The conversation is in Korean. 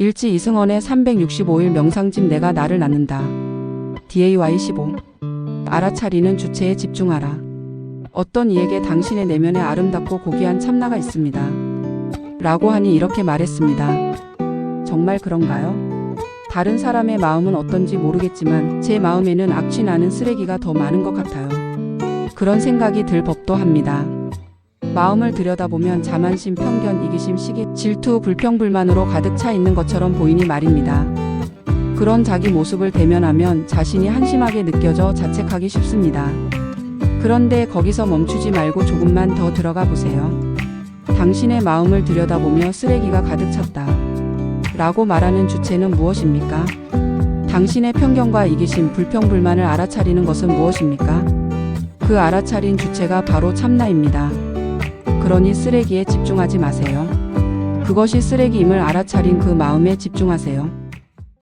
일지 이승원의 365일 명상집 내가 나를 낳는다. DAY 15. 알아차리는 주체에 집중하라. 어떤 이에게 당신의 내면에 아름답고 고귀한 참나가 있습니다. 라고 하니 이렇게 말했습니다. 정말 그런가요? 다른 사람의 마음은 어떤지 모르겠지만 제 마음에는 악취 나는 쓰레기가 더 많은 것 같아요. 그런 생각이 들 법도 합니다. 마음을 들여다보면 자만심, 편견, 이기심, 시기, 질투, 불평불만으로 가득 차 있는 것처럼 보이니 말입니다. 그런 자기 모습을 대면하면 자신이 한심하게 느껴져 자책하기 쉽습니다. 그런데 거기서 멈추지 말고 조금만 더 들어가 보세요. 당신의 마음을 들여다보며 쓰레기가 가득 찼다. 라고 말하는 주체는 무엇입니까? 당신의 편견과 이기심, 불평불만을 알아차리는 것은 무엇입니까? 그 알아차린 주체가 바로 참나입니다. 그러니 쓰레기에 집중하지 마세요. 그것이 쓰레기임을 알아차린 그 마음에 집중하세요.